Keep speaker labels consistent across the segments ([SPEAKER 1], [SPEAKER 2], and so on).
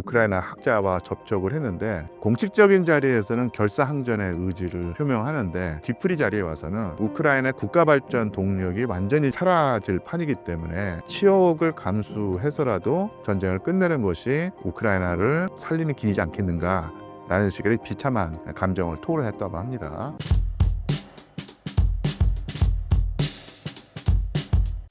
[SPEAKER 1] 우크라이나 학자와 접촉을 했는데 공식적인 자리에서는 결사항전의 의지를 표명하는데 뒤풀이 자리에 와서는 우크라이나 국가 발전 동력이 완전히 사라질 판이기 때문에 치욕을 감수해서라도 전쟁을 끝내는 것이 우크라이나를 살리는 길이지 않겠는가 라는 식의 비참한 감정을 토로했다고 합니다.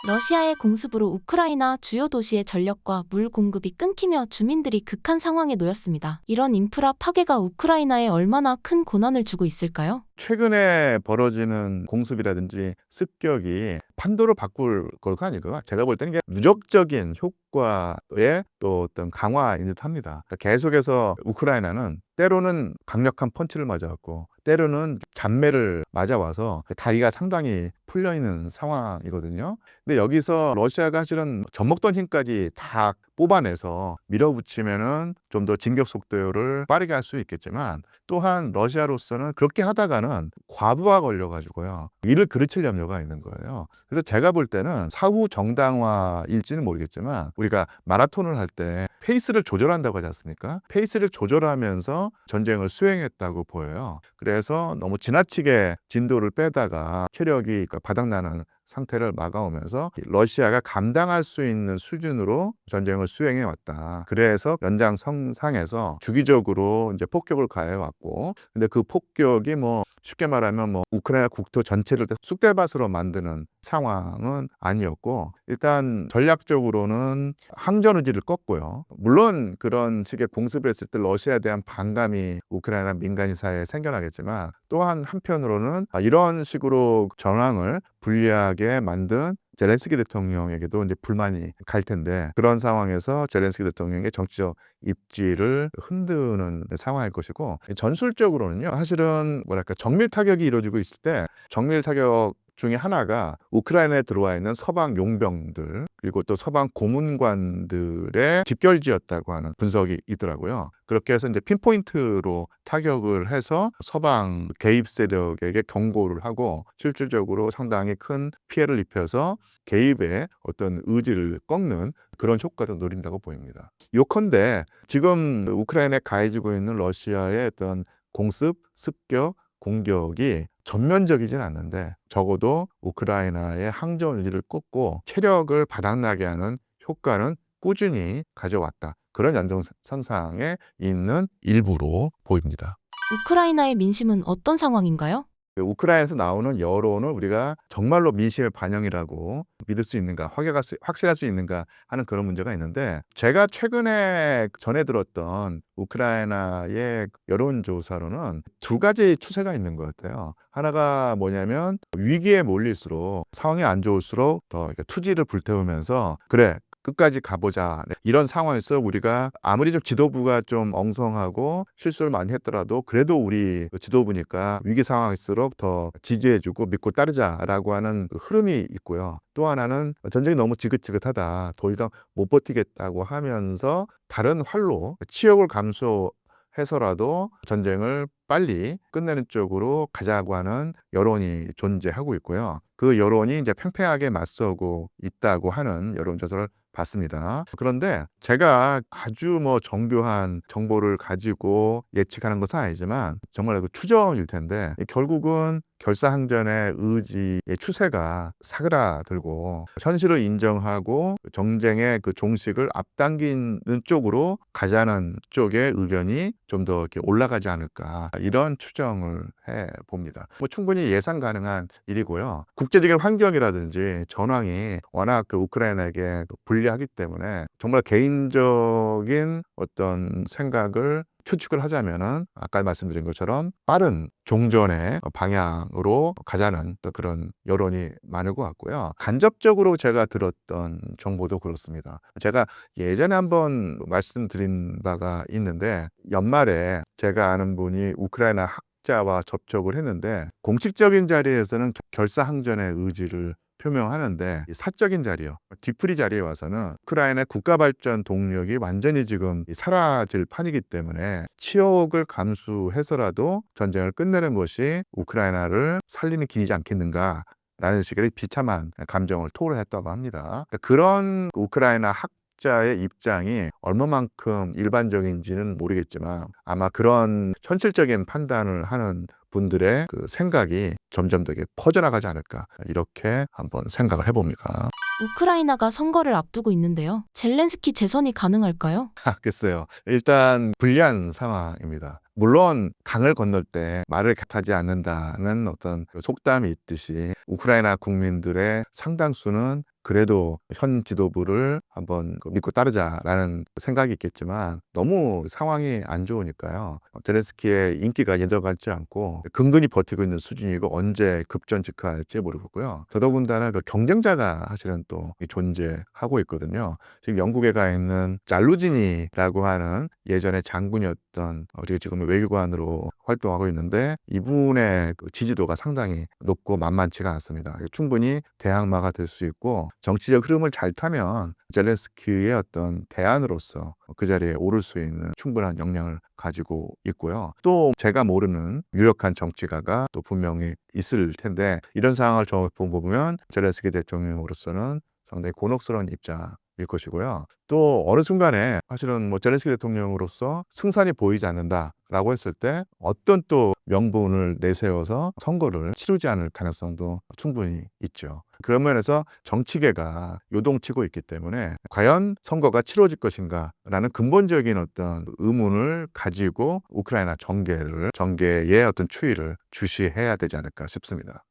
[SPEAKER 2] 러시아의 공습으로 우크라이나 주요 도시의 전력과 물 공급이 끊기며 주민들이 극한 상황에 놓였습니다. 이런 인프라 파괴가 우크라이나에 얼마나 큰 고난을 주고 있을까요?
[SPEAKER 1] 최근에 벌어지는 공습이라든지 습격이 판도를 바꿀 것가 아니고 제가 볼 때는 이게 누적적인 효과의 또 어떤 강화인 듯합니다. 그러니까 계속해서 우크라이나는 때로는 강력한 펀치를 맞아왔고 때로는 잔매를 맞아와서 다리가 상당히 풀려 있는 상황이거든요. 근데 여기서 러시아가 사실은 젖먹던 힘까지 다 뽑아내서 밀어붙이면은 좀 더 진격 속도를 빠르게 할 수 있겠지만 또한 러시아로서는 그렇게 하다가는 과부하 걸려가지고요 이를 그르칠 염려가 있는 거예요. 그래서 제가 볼 때는 사후 정당화일지는 모르겠지만 우리가 마라톤을 할 때 페이스를 조절한다고 하지 않습니까? 페이스를 조절하면서 전쟁을 수행했다고 보여요. 그래서 너무 지나치게 진도를 빼다가 체력이 그러니까 바닥나는 상태를 막아오면서 러시아가 감당할 수 있는 수준으로 전쟁을 수행해 왔다. 그래서 연장성상에서 주기적으로 이제 폭격을 가해 왔고, 근데 그 폭격이 뭐 쉽게 말하면 뭐 우크라이나 국토 전체를 쑥대밭으로 만드는 상황은 아니었고, 일단 전략적으로는 항전 의지를 껐고요. 물론 그런 식의 공습을 했을 때 러시아에 대한 반감이 우크라이나 민간 사회에 생겨나겠지만 또한 한편으로는 아, 이런 식으로 전황을 불리하게 만든 제렌스키 대통령에게도 이제 불만이 갈 텐데 그런 상황에서 제렌스키 대통령의 정치적 입지를 흔드는 상황일 것이고 전술적으로는요 사실은 뭐랄까 정밀 타격이 이루어지고 있을 때 정밀 타격 중에 하나가 우크라이나에 들어와 있는 서방 용병들 그리고 또 서방 고문관들의 집결지였다고 하는 분석이 있더라고요. 그렇게 해서 이제 핀포인트로 타격을 해서 서방 개입 세력에게 경고를 하고 실질적으로 상당히 큰 피해를 입혀서 개입의 어떤 의지를 꺾는 그런 효과도 노린다고 보입니다. 요컨대 지금 우크라이나에 가해지고 있는 러시아의 어떤 공습, 습격, 공격이 전면적이진 않는데 적어도 우크라이나의 항전 의지를 꺾고 체력을 바닥나게 하는 효과는 꾸준히 가져왔다. 그런 연장선상에 있는 일부로 보입니다.
[SPEAKER 2] 우크라이나의 민심은 어떤 상황인가요?
[SPEAKER 1] 그 우크라이나에서 나오는 여론을 우리가 정말로 민심의 반영이라고 믿을 수 있는가, 확실할 수, 확실할 수 있는가 하는 그런 문제가 있는데 제가 최근에 전해 들었던 우크라이나의 여론조사로는 두 가지 추세가 있는 것 같아요. 하나가 뭐냐면 위기에 몰릴수록 상황이 안 좋을수록 더 투지를 불태우면서 그래 끝까지 가보자. 네, 이런 상황에서 우리가 아무리 좀 지도부가 좀 엉성하고 실수를 많이 했더라도 그래도 우리 그 지도부니까 위기 상황일수록 더 지지해주고 믿고 따르자라고 하는 그 흐름이 있고요. 또 하나는 전쟁이 너무 지긋지긋하다. 더 이상 못 버티겠다고 하면서 다른 활로 치욕을 감수 해서라도 전쟁을 빨리 끝내는 쪽으로 가자고 하는 여론이 존재하고 있고요. 그 여론이 이제 팽팽하게 맞서고 있다고 하는 여론조사를 봤습니다. 그런데 제가 아주 뭐 정교한 정보를 가지고 예측하는 것은 아니지만 정말 그 추정일 텐데 결국은 결사항전의 의지의 추세가 사그라들고 현실을 인정하고 정쟁의 그 종식을 앞당기는 쪽으로 가자는 쪽의 의견이 좀 더 이렇게 올라가지 않을까 이런 추정을 해 봅니다. 뭐 충분히 예상 가능한 일이고요. 국제적인 환경이라든지 전황이 워낙 그 우크라이나에게 불 리하기 때문에 정말 개인적인 어떤 생각을 추측을 하자면은 아까 말씀드린 것처럼 빠른 종전의 방향으로 가자는 또 그런 여론이 많을 것 같고요. 간접적으로 제가 들었던 정보도 그렇습니다. 제가 예전에 한번 말씀드린 바가 있는데 연말에 제가 아는 분이 우크라이나 학자와 접촉을 했는데 공식적인 자리에서는 결사항전의 의지를 표명하는데 이 사적인 자리요 뒤풀이 자리에 와서는 우크라이나 국가 발전 동력이 완전히 지금 사라질 판이기 때문에 치욕을 감수해서라도 전쟁을 끝내는 것이 우크라이나를 살리는 길이지 않겠는가 라는 식의 비참한 감정을 토로했다고 합니다. 그러니까 그런 우크라이나 학 학자의 입장이 얼마만큼 일반적인지는 모르겠지만 아마 그런 현실적인 판단을 하는 분들의 그 생각이 점점 더 퍼져나가지 않을까 이렇게 한번 생각을 해봅니다.
[SPEAKER 2] 우크라이나가 선거를 앞두고 있는데요. 젤렌스키 재선이 가능할까요?
[SPEAKER 1] 아, 글쎄요. 일단 불리한 상황입니다. 물론 강을 건널 때 말을 타지 않는다는 어떤 그 속담이 있듯이 우크라이나 국민들의 상당수는 그래도 현 지도부를 한번 그 믿고 따르자라는 생각이 있겠지만 너무 상황이 안 좋으니까요. 제레스키의 인기가 예전 같지 않고 근근히 버티고 있는 수준이고 언제 급전 직하할지 모르겠고요. 더더군다나 그 경쟁자가 사실은 또 존재하고 있거든요. 지금 영국에 가 있는 잘루지니라고 하는 예전에 장군이었던 우리가 지금 외교관으로 활동하고 있는데 이분의 그 지지도가 상당히 높고 만만치가 않습니다. 충분히 대항마가 될 수 있고 정치적 흐름을 잘 타면 젤렌스키의 어떤 대안으로서 그 자리에 오를 수 있는 충분한 역량을 가지고 있고요. 또 제가 모르는 유력한 정치가가 또 분명히 있을 텐데 이런 상황을 저 보면 젤렌스키 대통령으로서는 상당히 곤혹스러운 입장. 일 것이고요. 또 어느 순간에 사실은 뭐 젤렌스키 대통령으로서 승산이 보이지 않는다라고 했을 때 어떤 또 명분을 내세워서 선거를 치르지 않을 가능성도 충분히 있죠. 그런 면에서 정치계가 요동치고 있기 때문에 과연 선거가 치러질 것인가라는 근본적인 어떤 의문을 가지고 우크라이나 정계를 정계의 어떤 추이를 주시해야 되지 않을까 싶습니다.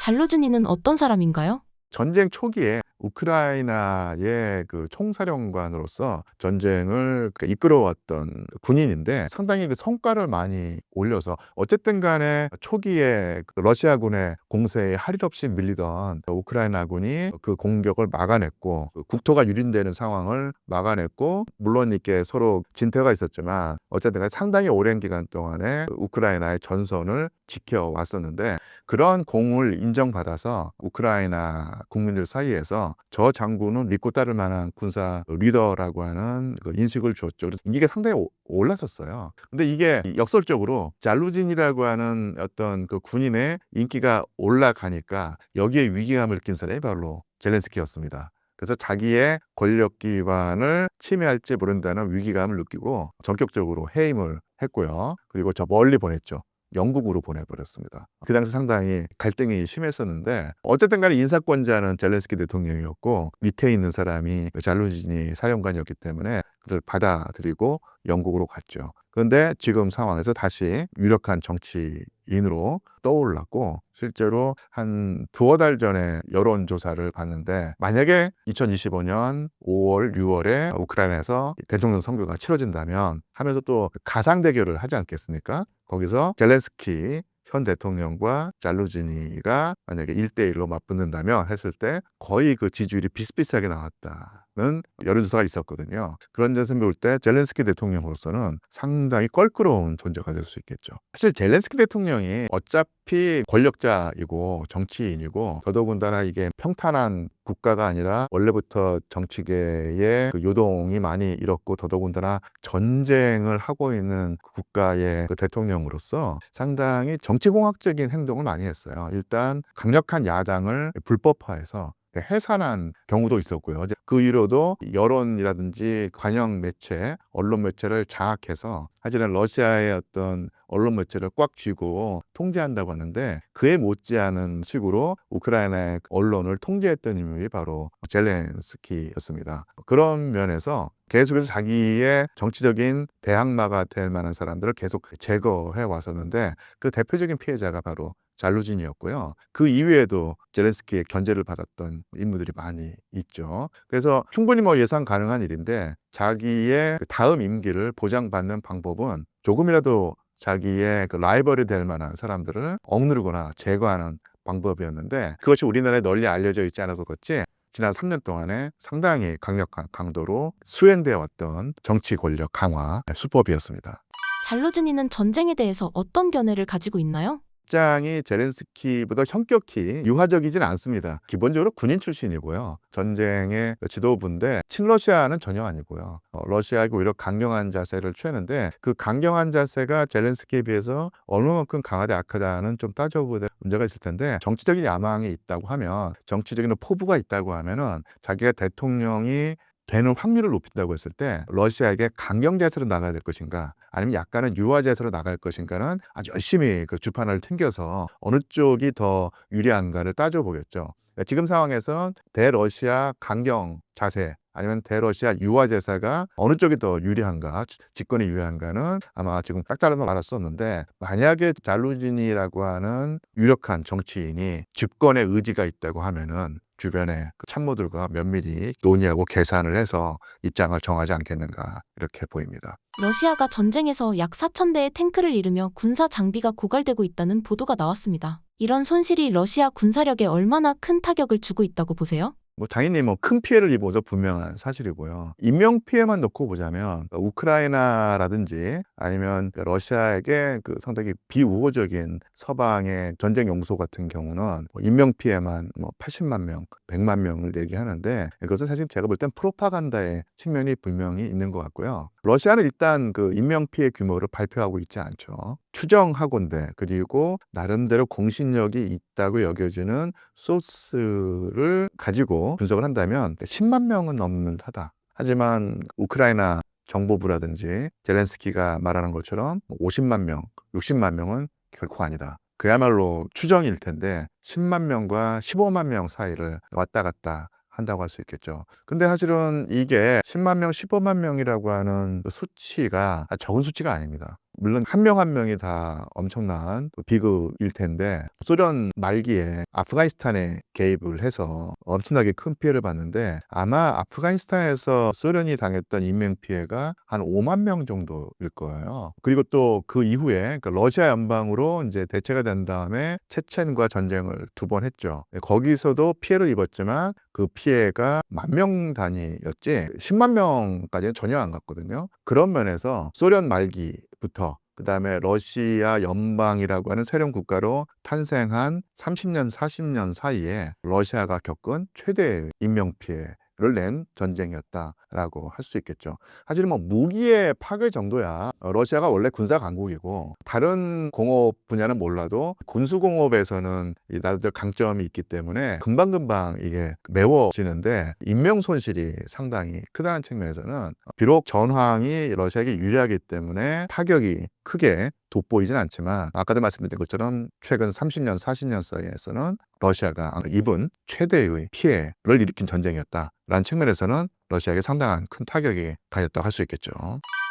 [SPEAKER 2] 잘루즈니는 어떤 사람인가요?
[SPEAKER 1] 전쟁 초기에 우크라이나의 그 총사령관으로서 전쟁을 그 이끌어왔던 군인인데 상당히 그 성과를 많이 올려서 어쨌든 간에 초기에 그 러시아군의 공세에 할일 없이 밀리던 우크라이나군이 그 공격을 막아냈고 그 국토가 유린되는 상황을 막아냈고 물론 이렇게 서로 진퇴가 있었지만 어쨌든 간에 상당히 오랜 기간 동안에 그 우크라이나의 전선을 지켜왔었는데 그런 공을 인정받아서 우크라이나 국민들 사이에서 저 장군은 믿고 따를 만한 군사 리더라고 하는 그 인식을. 그래서 이게 상당히 오- 올랐었어요. 근데 이게 역설적으로 잘루진이라고 하는 어떤 그 군인의 인기가 올라가니까 여기에 위기감을 느낀 사람이 바로 젤렌스키였습니다. 그래서 자기의 권력 기반을 침해할지 모른다는 위기감을 느끼고 전격적으로 해임을 했고요. 그리고 저 멀리 보냈죠. 영국으로 보내버렸습니다. 그 당시 상당히 갈등이 심했었는데 어쨌든 간에 인사권자는 젤렌스키 대통령이었고 밑에 있는 사람이 잘루지니 사령관이었기 때문에 그들 받아들이고 영국으로 갔죠. 그런데 지금 상황에서 다시 유력한 정치인으로 떠올랐고 실제로 한 두어 달 전에 여론조사를 봤는데 만약에 2025년 5월, 6월에 우크라이나에서 대통령 선거가 치러진다면 하면서 또 가상 대결을 하지 않겠습니까? 거기서 젤렌스키 현 대통령과 잘루지니가 만약에 1대1로 맞붙는다면 했을 때 거의 그 지지율이 비슷비슷하게 나왔다 는 여론조사가 있었거든요. 그런 점에서 볼 때 젤렌스키 대통령으로서는 상당히 껄끄러운 존재가 될 수 있겠죠. 사실 젤렌스키 대통령이 어차피 권력자이고 정치인이고 더더군다나 이게 평탄한 국가가 아니라 원래부터 정치계의 그 요동이 많이 일었고 더더군다나 전쟁을 하고 있는 국가의 그 대통령으로서 상당히 정치공학적인 행동을 많이 했어요. 일단 강력한 야당을 불법화해서 해산한 경우도 있었고요. 그 이후로도 여론이라든지 관영 매체, 언론 매체를 장악해서 하지만 러시아의 어떤 언론 매체를 꽉 쥐고 통제한다고 하는데 그에 못지않은 식으로 우크라이나의 언론을 통제했던 인물이 바로 젤렌스키였습니다. 그런 면에서 계속해서 자기의 정치적인 대항마가 될 만한 사람들을 계속 제거해 왔었는데 그 대표적인 피해자가 바로 잘루진이었고요. 그 이외에도 젤렌스키의 견제를 받았던 인물들이 많이 있죠. 그래서 충분히 뭐 예상 가능한 일인데 자기의 그 다음 임기를 보장받는 방법은 조금이라도 자기의 그 라이벌이 될 만한 사람들을 억누르거나 제거하는 방법이었는데 그것이 우리나라에 널리 알려져 있지 않아서 그렇지 지난 3년 동안에 상당히 강력한 강도로 수행되어 왔던 정치 권력 강화 수법이었습니다.
[SPEAKER 2] 잘루즈니는 전쟁에 대해서 어떤 견해를 가지고 있나요?
[SPEAKER 1] 입장이 제렌스키보다 현격히 유화적이진 않습니다. 기본적으로 군인 출신이고요. 전쟁의 지도부인데 친러시아는 전혀 아니고요. 어, 러시아하고 오히려 강경한 자세를 취하는데 그 강경한 자세가 젤렌스키에 비해서 얼마만큼 강하다 약하다는 좀 따져보야 될 문제가 있을 텐데 정치적인 야망이 있다고 하면 정치적인 포부가 있다고 하면은 자기가 대통령이 되는 확률을 높인다고 했을 때 러시아에게 강경 자세로 나가야 될 것인가 아니면 약간은 유화 자세로 나갈 것인가는 아주 열심히 그 주판을 튕겨서 어느 쪽이 더 유리한가를 따져보겠죠. 그러니까 지금 상황에서는 대러시아 강경 자세 아니면 대러시아 유화 제사가 어느 쪽이 더 유리한가, 지- 집권이 유리한가는 아마 지금 딱 잘라서 말할 수 없는데 만약에 잘루진이라고 하는 유력한 정치인이 집권의 의지가 있다고 하면은 주변의 그 참모들과 면밀히 논의하고 계산을 해서 입장을 정하지 않겠는가 이렇게 보입니다.
[SPEAKER 2] 러시아가 전쟁에서 약 4천 대의 탱크를 잃으며 군사 장비가 고갈되고 있다는 보도가 나왔습니다. 이런 손실이 러시아 군사력에 얼마나 큰 타격을 주고 있다고 보세요?
[SPEAKER 1] 뭐 당연히 뭐 큰 피해를 것은 분명한 사실이고요. 인명 피해만 놓고 보자면 우크라이나라든지 아니면 그 러시아에게 그 상당히 비우호적인 서방의 전쟁 용소 같은 경우는 뭐 인명 피해만 뭐 80만 명, 100만 명을 얘기하는데 이것은 사실 제가 볼 땐 프로파간다의 측면이 분명히 있는 것 같고요. 러시아는 일단 그 인명 피해 규모를 발표하고 있지 않죠. 추정하건대 그리고 나름대로 공신력이 있다고 여겨지는 소스를 가지고 분석을 한다면 10만 명은 넘는 하다. 하지만 우크라이나 정보부라든지 젤렌스키가 말하는 것처럼 50만 명, 60만 명은 결코 아니다. 그야말로 추정일 텐데 10만 명과 15만 명 사이를 왔다 갔다 한다고 할 수 있겠죠. 근데 사실은 이게 10만 명, 15만 명이라고 하는 그 수치가 적은 수치가 아닙니다. 물론 한 명 한 명이 다 엄청난 비극일 텐데 소련 말기에 아프가니스탄에 개입을 해서 엄청나게 큰 피해를 봤는데 아마 아프가니스탄에서 소련이 당했던 인명 피해가 한 5만 명 정도일 거예요. 그리고 또 그 이후에 그러니까 러시아 연방으로 이제 대체가 된 다음에 체첸과 전쟁을 두 번 했죠. 거기서도 피해를 입었지만 그 피해가 만 명 단위였지 10만 명까지는 전혀 안 갔거든요. 그런 면에서 소련 말기부터 그다음에 러시아 연방이라고 하는 새로운 국가로 탄생한 30년, 40년 사이에 러시아가 겪은 최대의 인명 피해를 낸 전쟁이었다라고 할 수 있겠죠. 사실 뭐 무기의 파괴 정도야 어, 러시아가 원래 군사 강국이고 다른 공업 분야는 몰라도 군수 공업에서는 이 나름대로 강점이 있기 때문에 금방금방 이게 메워지는데 인명 손실이 상당히 크다는 측면에서는 비록 전황이 러시아에게 유리하기 때문에 타격이 크게 돋보이진 않지만 아까도 말씀드린 것처럼 최근 30년, 40년 사이에서는 러시아가 입은 최대의 피해를 일으킨 전쟁이었다라는 측면에서는 러시아에게 상당한 큰 타격이 가졌다고 할 수 있겠죠.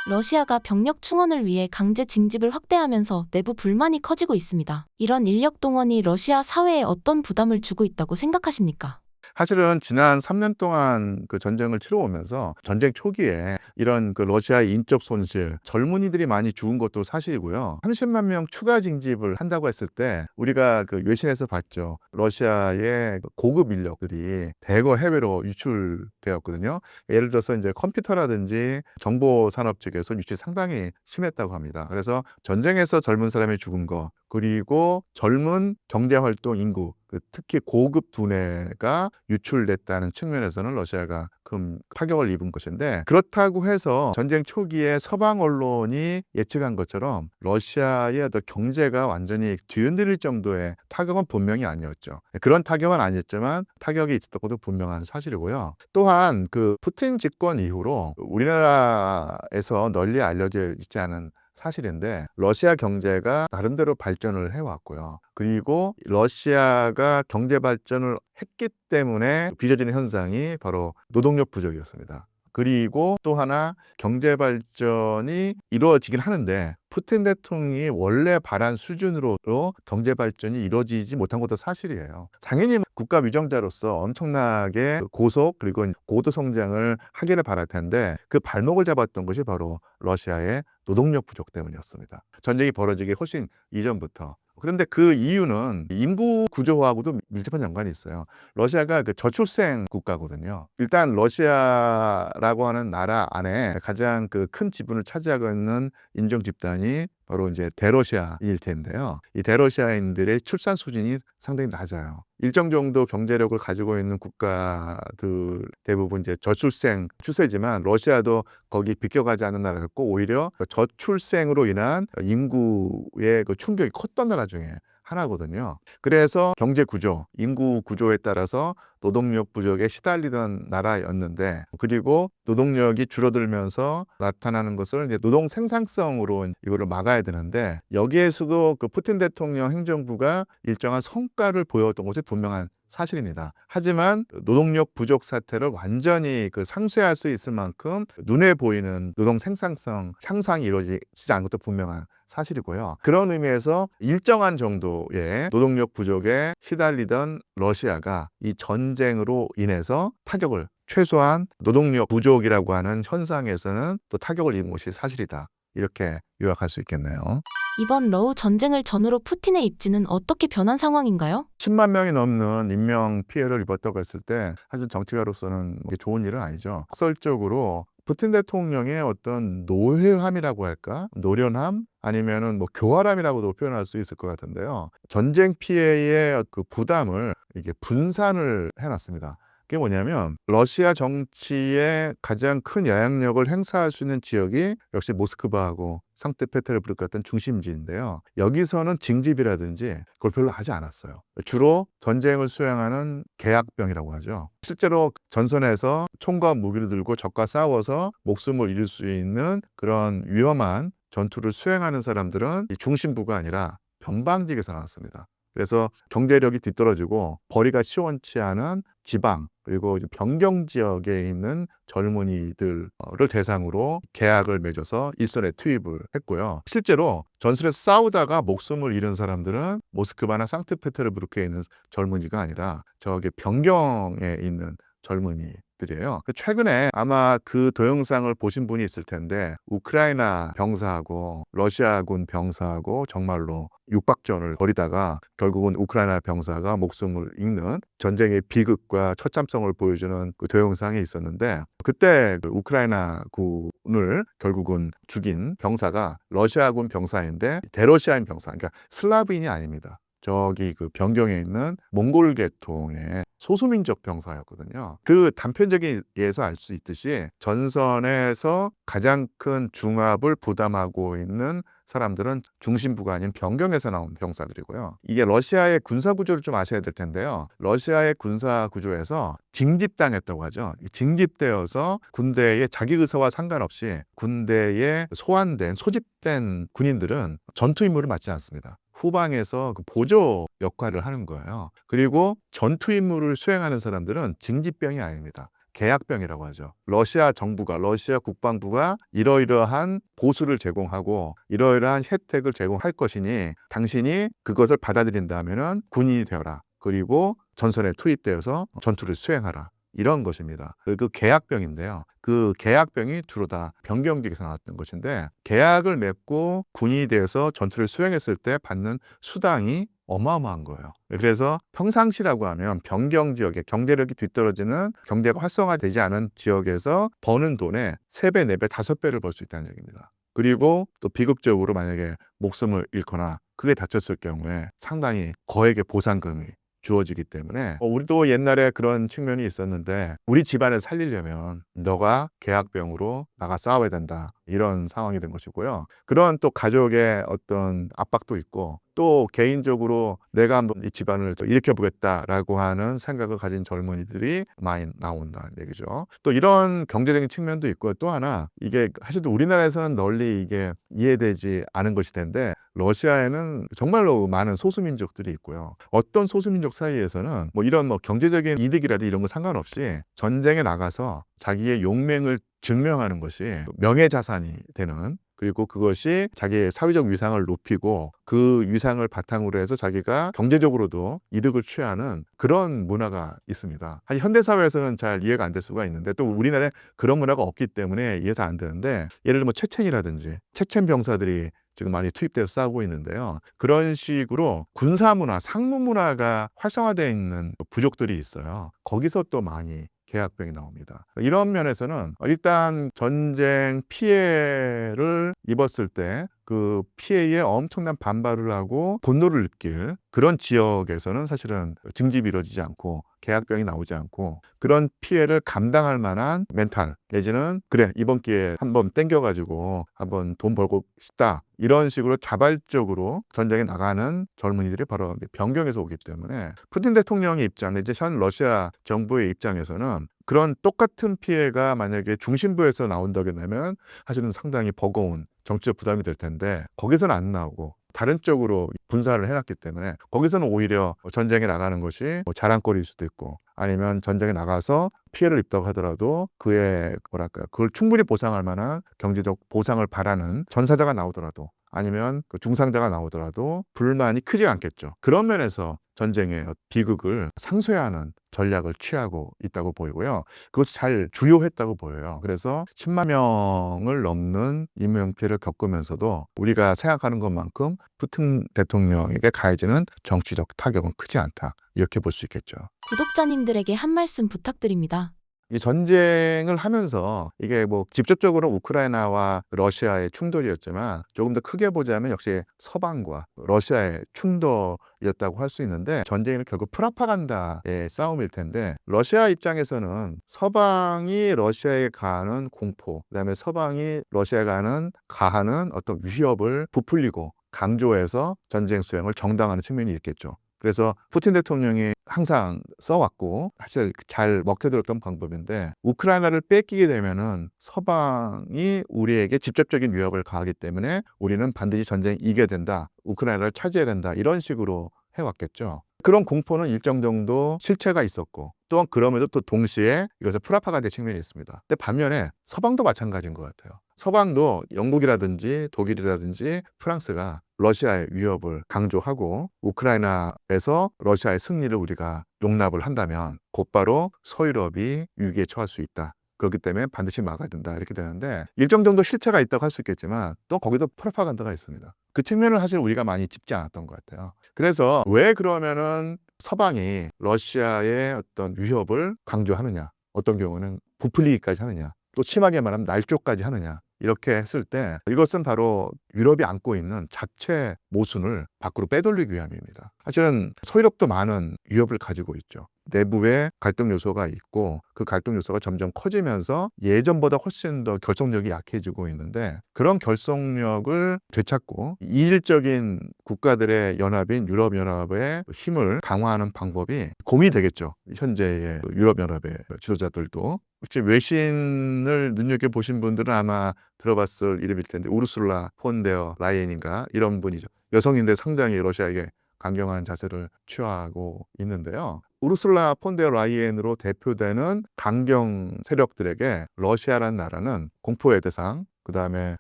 [SPEAKER 2] 러시아가 병력 충원을 위해 강제 징집을 확대하면서 내부 불만이 커지고 있습니다. 이런 인력 동원이 러시아 사회에 어떤 부담을 주고 있다고 생각하십니까?
[SPEAKER 1] 사실은 지난 3년 동안 그 전쟁을 치러오면서 전쟁 초기에 이런 그 러시아의 인적 손실, 젊은이들이 많이 죽은 것도 사실이고요. 30만 명 추가 징집을 한다고 했을 때 우리가 그 외신에서 봤죠. 러시아의 그 고급 인력들이 대거 해외로 유출되었거든요. 예를 들어서 이제 컴퓨터라든지 정보 산업 쪽에서 유출이 상당히 심했다고 합니다. 그래서 전쟁에서 젊은 사람이 죽은 거 그리고 젊은 경제활동 인구 그 특히 고급 두뇌가 유출됐다는 측면에서는 러시아가 큰 타격을 입은 것인데 그렇다고 해서 전쟁 초기에 서방 언론이 예측한 것처럼 러시아의 어떤 경제가 완전히 뒤흔들릴 정도의 타격은 분명히 아니었죠. 그런 타격은 아니었지만 타격이 있었던 것도 분명한 사실이고요. 또한 그 푸틴 집권 이후로 우리나라에서 널리 알려져 있지 않은 사실인데 러시아 경제가 나름대로 발전을 해왔고요. 그리고 러시아가 경제 발전을 했기 때문에 빚어지는 현상이 바로 노동력 부족이었습니다. 그리고 또 하나 경제 발전이 이루어지긴 하는데 푸틴 대통령이 원래 바란 수준으로 경제 발전이 이루어지지 못한 것도 사실이에요. 당연히 국가 위정자로서 엄청나게 고속 그리고 고도 성장을 하기를 바랄 텐데 그 발목을 잡았던 것이 바로 러시아의 노동력 부족 때문이었습니다. 전쟁이 벌어지기 훨씬 이전부터. 그런데 그 이유는 인구 구조하고도 밀접한 연관이 있어요. 러시아가 그 저출생 국가거든요. 일단 러시아라고 하는 나라 안에 가장 그 큰 지분을 차지하고 있는 인종 집단이 바로 이제 대러시아일 텐데요. 이 대러시아인들의 출산 수준이 상당히 낮아요. 일정 정도 경제력을 가지고 있는 국가들 대부분 이제 저출생 추세지만 러시아도 거기 비껴가지 않는 나라였고 오히려 저출생으로 인한 인구의 그 충격이 컸던 나라 중에 하나거든요. 그래서 경제 구조, 인구 구조에 따라서 노동력 부족에 시달리던 나라였는데 그리고 노동력이 줄어들면서 나타나는 것을 이제 노동 생산성으로 이거를 막아야 되는데 여기에서도 그 푸틴 대통령 행정부가 일정한 성과를 보여왔던 것이 분명한 사실입니다. 하지만 노동력 부족 사태를 완전히 그 상쇄할 수 있을 만큼 눈에 보이는 노동 생산성 향상이 이루어지지 않은 것도 분명한 사실이고요. 그런 의미에서 일정한 정도의 노동력 부족에 시달리던 러시아가 이 전쟁으로 인해서 타격을 최소한 노동력 부족이라고 하는 현상에서는 또 타격을 입은 것이 사실이다. 이렇게 요약할 수 있겠네요.
[SPEAKER 2] 이번 러우 전쟁을 전후로 푸틴의 입지는 어떻게 변한 상황인가요?
[SPEAKER 1] 10만 명이 넘는 인명 피해를 입었다고 했을 때 사실 정치가로서는 좋은 일은 아니죠. 학설적으로 푸틴 대통령의 어떤 노회함이라고 할까? 노련함? 아니면은 뭐 교활함이라고도 표현할 수 있을 것 같은데요. 전쟁 피해의 그 부담을 이게 분산을 해놨습니다. 그게 뭐냐면 러시아 정치에 가장 큰 영향력을 행사할 수 있는 지역이 역시 모스크바하고 상트페테르부르크 같은 중심지인데요. 여기서는 징집이라든지 그걸 별로 하지 않았어요. 주로 전쟁을 수행하는 계약병이라고 하죠. 실제로 전선에서 총과 무기를 들고 적과 싸워서 목숨을 잃을 수 있는 그런 위험한 전투를 수행하는 사람들은 이 중심부가 아니라 변방직에서 나왔습니다. 그래서 경제력이 뒤떨어지고 벌이가 시원치 않은 지방 그리고 변경 지역에 있는 젊은이들을 대상으로 계약을 맺어서 일선에 투입을 했고요. 실제로 전선에서 싸우다가 목숨을 잃은 사람들은 모스크바나 상트페테르부르크에 있는 젊은이가 아니라 저기 변경에 있는 젊은이 들이에요. 최근에 아마 그 동영상을 보신 분이 있을 텐데 우크라이나 병사하고 러시아군 병사하고 정말로 육박전을 벌이다가 결국은 우크라이나 병사가 목숨을 잃는 전쟁의 비극과 처참성을 보여주는 그 동영상이 있었는데 그때 그 우크라이나 군을 결국은 죽인 병사가 러시아군 병사인데 대러시아인 병사, 그러니까 슬라브인이 아닙니다. 저기 그 변경에 있는 몽골 계통의 소수민족 병사였거든요. 그 단편적인 예에서 알 수 있듯이 전선에서 가장 큰 중압을 부담하고 있는 사람들은 중심부가 아닌 변경에서 나온 병사들이고요. 이게 러시아의 군사 구조를 좀 아셔야 될 텐데요. 러시아의 군사 구조에서 징집당했다고 하죠. 징집되어서 군대의 자기 의사와 상관없이 군대에 소환된 소집된 군인들은 전투 임무를 맡지 않습니다. 후방에서 그 보조 역할을 하는 거예요. 그리고 전투 임무를 수행하는 사람들은 징집병이 아닙니다. 계약병이라고 하죠. 러시아 정부가, 러시아 국방부가 이러이러한 보수를 제공하고 이러이러한 혜택을 제공할 것이니 당신이 그것을 받아들인다면은 군인이 되어라. 그리고 전선에 투입되어서 전투를 수행하라. 이런 것입니다. 그 계약병인데요. 그 계약병이 주로 다 변경직에서 나왔던 것인데 계약을 맺고 군인이 돼서 전투를 수행했을 때 받는 수당이 어마어마한 거예요. 그래서 평상시라고 하면 변경 지역에 경제력이 뒤떨어지는 경제가 활성화되지 않은 지역에서 버는 돈의 세배네배 다섯 배를 벌 수 있다는 얘기입니다. 그리고 또 비극적으로 만약에 목숨을 잃거나 크게 다쳤을 경우에 상당히 거액의 보상금이 주어지기 때문에 어, 우리도 옛날에 그런 측면이 있었는데 우리 집안을 살리려면 너가 계약병으로 나가 싸워야 된다 이런 상황이 된 것이고요. 그런 또 가족의 어떤 압박도 있고 또 개인적으로 내가 한번 이 집안을 일으켜 보겠다라고 하는 생각을 가진 젊은이들이 많이 나온다는 얘기죠. 또 이런 경제적인 측면도 있고 또 하나 이게 사실 우리나라에서는 널리 이게 이해되지 않은 것이 텐데 러시아에는 정말로 많은 소수민족들이 있고요. 어떤 소수민족 사이에서는 뭐 이런 뭐 경제적인 이득이라도 이런 거 상관없이 전쟁에 나가서 자기의 용맹을 증명하는 것이 명예자산이 되는 그리고 그것이 자기의 사회적 위상을 높이고 그 위상을 바탕으로 해서 자기가 경제적으로도 이득을 취하는 그런 문화가 있습니다. 현대사회에서는 잘 이해가 안 될 수가 있는데 또 우리나라에 그런 문화가 없기 때문에 이해가 안 되는데 예를 들면 뭐 체첸이라든지 체첸 병사들이 지금 많이 투입돼서 싸우고 있는데요. 그런 식으로 군사 문화, 상무 문화가 활성화되어 있는 부족들이 있어요. 거기서 또 많이 계약병이 나옵니다. 이런 면에서는 일단 전쟁 피해를 입었을 때 그 피해에 엄청난 반발을 하고 분노를 느낄 그런 지역에서는 사실은 증집이 이루어지지 않고 계약병이 나오지 않고 그런 피해를 감당할 만한 멘탈 내지는 그래 이번 기회에 한번 땡겨가지고 한번 돈 벌고 싶다. 이런 식으로 자발적으로 전쟁에 나가는 젊은이들이 바로 변경에서 오기 때문에 푸틴 대통령의 입장 내지 현 러시아 정부의 입장에서는 그런 똑같은 피해가 만약에 중심부에서 나온다게 되면 사실은 상당히 버거운 정치적 부담이 될 텐데 거기서는 안 나오고 다른 쪽으로 분사를 해놨기 때문에 거기서는 오히려 전쟁에 나가는 것이 뭐 자랑거리일 수도 있고 아니면 전쟁에 나가서 피해를 입다고 하더라도 그의 뭐랄까 그걸 충분히 보상할 만한 경제적 보상을 바라는 전사자가 나오더라도 아니면 그 중상자가 나오더라도 불만이 크지 않겠죠. 그런 면에서 전쟁의 비극을 상쇄하는 전략을 취하고 있다고 보이고요. 그것이 잘 주요했다고 보여요. 그래서 10만 명을 넘는 인명 피해를 겪으면서도 우리가 생각하는 것만큼 푸틴 대통령에게 가해지는 정치적 타격은 크지 않다. 이렇게 볼 수 있겠죠.
[SPEAKER 2] 구독자님들에게 한 말씀 부탁드립니다.
[SPEAKER 1] 이 전쟁을 하면서 이게 뭐 직접적으로 우크라이나와 러시아의 충돌이었지만 조금 더 크게 보자면 역시 서방과 러시아의 충돌이었다고 할 수 있는데 전쟁은 결국 프라파간다의 싸움일 텐데 러시아 입장에서는 서방이 러시아에 가하는 공포 그다음에 서방이 러시아에 가는 가하는 어떤 위협을 부풀리고 강조해서 전쟁 수행을 정당화하는 측면이 있겠죠. 그래서 푸틴 대통령이 항상 써왔고 사실 잘 먹혀들었던 방법인데 우크라이나를 뺏기게 되면은 서방이 우리에게 직접적인 위협을 가하기 때문에 우리는 반드시 전쟁 이겨야 된다. 우크라이나를 차지해야 된다. 이런 식으로 해왔겠죠. 그런 공포는 일정 정도 실체가 있었고 또한 그럼에도 또 동시에 이것을 프라파간다의 측면이 있습니다. 근데 반면에 서방도 마찬가지인 것 같아요. 서방도 영국이라든지 독일이라든지 프랑스가 러시아의 위협을 강조하고 우크라이나에서 러시아의 승리를 우리가 용납을 한다면 곧바로 서유럽이 위기에 처할 수 있다. 그렇기 때문에 반드시 막아야 된다. 이렇게 되는데 일정 정도 실체가 있다고 할 수 있겠지만 또 거기도 프로파간다가 있습니다. 그 측면을 사실 우리가 많이 짚지 않았던 것 같아요. 그래서 왜 그러면은 서방이 러시아의 어떤 위협을 강조하느냐? 어떤 경우는 부풀리기까지 하느냐? 또 심하게 말하면 날조까지 하느냐? 이렇게 했을 때 이것은 바로 유럽이 안고 있는 자체 모순을 밖으로 빼돌리기 위함입니다. 사실은 서유럽도 많은 위협을 가지고 있죠. 내부에 갈등 요소가 있고 그 갈등 요소가 점점 커지면서 예전보다 훨씬 더 결속력이 약해지고 있는데 그런 결속력을 되찾고 이질적인 국가들의 연합인 유럽연합의 힘을 강화하는 방법이 고민이 되겠죠. 현재의 유럽연합의 지도자들도 혹시 외신을 눈여겨 보신 분들은 아마 들어봤을 이름일 텐데 우르술라 폰데어 라이엔인가 이런 분이죠. 여성인데 상당히 러시아에게 강경한 자세를 취하고 있는데요. 우르술라 폰데어 라이엔으로 대표되는 강경 세력들에게 러시아라는 나라는 공포의 대상, 그 다음에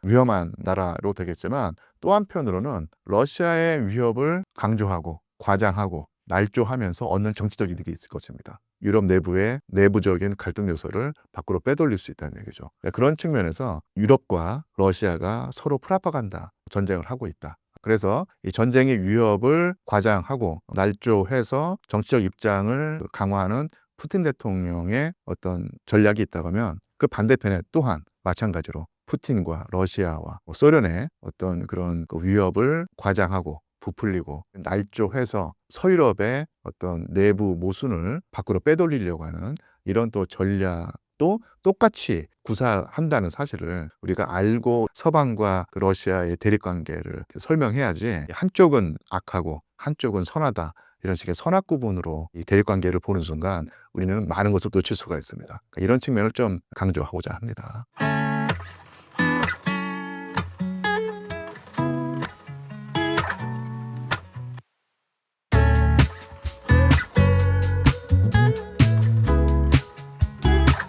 [SPEAKER 1] 위험한 나라로 되겠지만 또 한편으로는 러시아의 위협을 강조하고 과장하고 날조하면서 얻는 정치적 이득이 있을 것입니다. 유럽 내부의 내부적인 갈등 요소를 밖으로 빼돌릴 수 있다는 얘기죠. 그런 측면에서 유럽과 러시아가 서로 프라파간다 전쟁을 하고 있다. 그래서 이 전쟁의 위협을 과장하고 날조해서 정치적 입장을 강화하는 푸틴 대통령의 어떤 전략이 있다고 하면 그 반대편에 또한 마찬가지로 푸틴과 러시아와 뭐 소련의 어떤 그런 그 위협을 과장하고 부풀리고 날조해서 서유럽의 어떤 내부 모순을 밖으로 빼돌리려고 하는 이런 또 전략도 똑같이 구사한다는 사실을 우리가 알고 서방과 그 러시아의 대립 관계를 설명해야지 한쪽은 악하고 한쪽은 선하다 이런 식의 선악 구분으로 이 대립 관계를 보는 순간 우리는 많은 것을 놓칠 수가 있습니다. 그러니까 이런 측면을 좀 강조하고자 합니다.